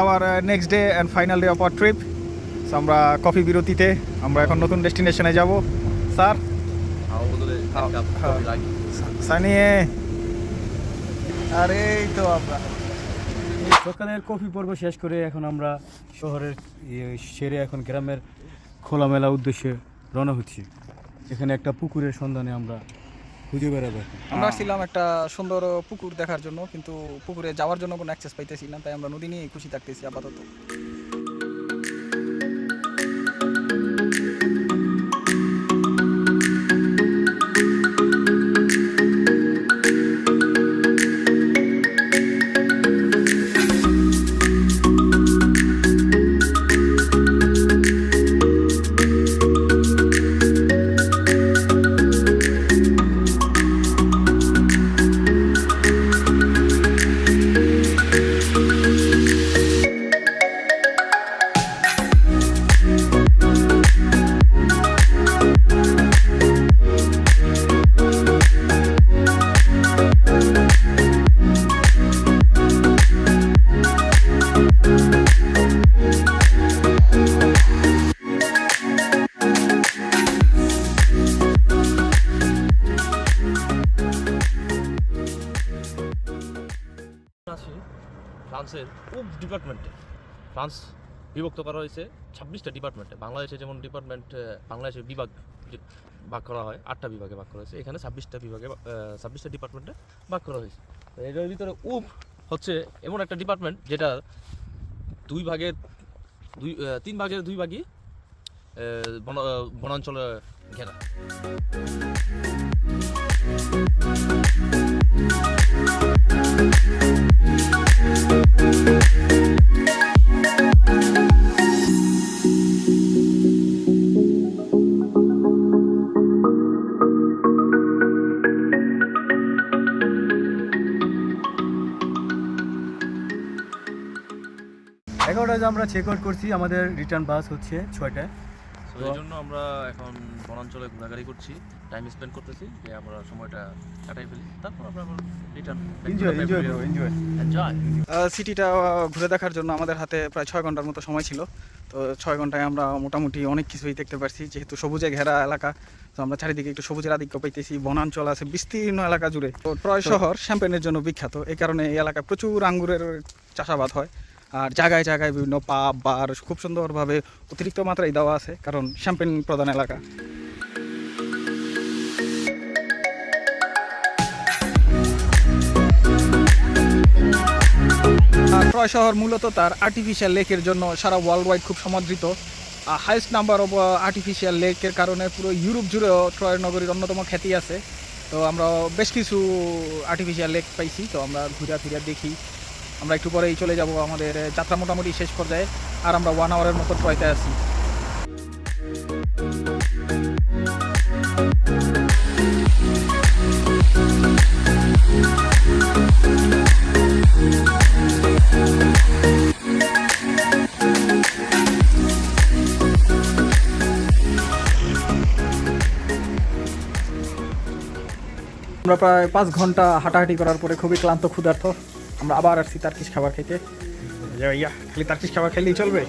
Our next day and final day of our trip so আমরা coffee বিরতিতে আমরা এখন নতুন ডেস্টিনেশনে যাব। স্যার সানিয়ে আরে এই তো আমরা। সকালের কফি পর্ব শেষ করে এখন আমরা শহরের ইয়ে সেরে এখন গ্রামের খোলামেলা উদ্দেশ্যে রওনা হচ্ছি। এখানে একটা পুকুরের সন্ধানে আমরা খুঁজে বেড়াবে। আমরা ছিলাম একটা সুন্দর পুকুর দেখার জন্য, কিন্তু পুকুরে যাওয়ার জন্য কোনো অ্যাক্সেস পাইতেছি না, তাই আমরা নদী নিয়ে খুশি থাকতেছি আপাতত। আছি ফ্রান্সের উপ ডিপার্টমেন্টে। ফ্রান্স বিভক্ত করা হয়েছে ছাব্বিশটা ডিপার্টমেন্টে। বাংলাদেশে যেমন ডিপার্টমেন্ট বাংলাদেশের বিভাগ ভাগ করা হয়, আটটা বিভাগে ভাগ করা হয়েছে। এখানে ছাব্বিশটা বিভাগে ছাব্বিশটা ডিপার্টমেন্টে ভাগ করা হয়েছে। এটার ভিতরে উপ হচ্ছে এমন একটা ডিপার্টমেন্ট যেটা দুই ভাগের, দুই তিন ভাগের দুই ভাগই বনাঞ্চলে ঘেরা। এগারোটায় যে আমরা চেক আউট করছি আমাদের রিটার্ন বাস হচ্ছে ছয়টায়। তো এই জন্য আমরা এখন বনাঞ্চলে ঘোরাঘুরি করছি টাইম স্পেন্ড করতেছি যে আমরা সময়টা কাটাই ফেলি। তারপর আমরা return enjoy enjoy enjoy enjoy সিটিটা ঘুরে দেখার জন্য আমাদের হাতে প্রায় ছয় ঘণ্টার মতো সময় ছিল। তো ছয় ঘন্টায় আমরা মোটামুটি অনেক কিছুই দেখতে পারছি যেহেতু সবুজে ঘেরা এলাকা তো আমরা চারিদিকে একটু সবুজের আধিক্য পাইতেছি বনাঞ্চল আছে বিস্তীর্ণ এলাকা জুড়ে। তো ট্রয় শহর শ্যাম্পেনের জন্য বিখ্যাত। এই কারণে এই এলাকায় প্রচুর আঙ্গুরের চাষাবাদ হয়। আর জায়গায় জায়গায় বিভিন্ন পাব বার খুব সুন্দরভাবে অতিরিক্ত মাত্রায় দেওয়া আছে, কারণ শ্যাম্পেন প্রধান এলাকা। আর ট্রয় শহর মূলত তার আর্টিফিশিয়াল লেকের জন্য সারা ওয়ার্ল্ড ওয়াইড খুব সমাদৃত। হাইস্ট নাম্বার অফ আর্টিফিশিয়াল লেকের কারণে পুরো ইউরোপ জুড়েও ট্রয় নগরীর অন্যতম খ্যাতি আছে। তো আমরা বেশ কিছু আর্টিফিশিয়াল লেক পাইছি, তো আমরা ঘুরে ফিরে দেখি। আমরা একটু পরেই চলে যাব আমাদের যাত্রা মোটামুটি শেষ পর্যায়ে। আর আমরা ওয়ান আওয়ারের মতো ট্রয়তে আছি। আমরা প্রায় পাঁচ ঘণ্টা হাঁটাহাঁটি করার পরে খুবই ক্লান্ত, ক্ষুধার্ত। আমরা আবার আসছি তার্কিশ খাবার খেতে ইয়া খালি তার্কিশ খাবার খেলেই চলবে?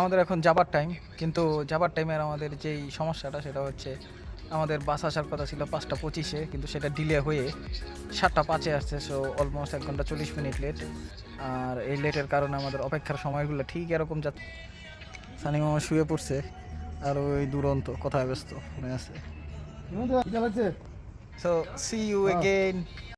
আমাদের এখন যাবার টাইম কিন্তু যাবার টাইমের আমাদের যেই সমস্যাটা সেটা হচ্ছে আমাদের বাস আসার কথা ছিল পাঁচটা পঁচিশে কিন্তু সেটা ডিলে হয়ে সাতটা পাঁচে আসছে সো অলমোস্ট এক ঘণ্টা চল্লিশ মিনিট লেট আর এই লেটের কারণে আমাদের অপেক্ষার সময়গুলো ঠিক এরকম যাচ্ছে। সানি মামা শুয়ে পড়ছে আর ওই দুরন্ত কথায় ব্যস্ত মনে আছে। So C you again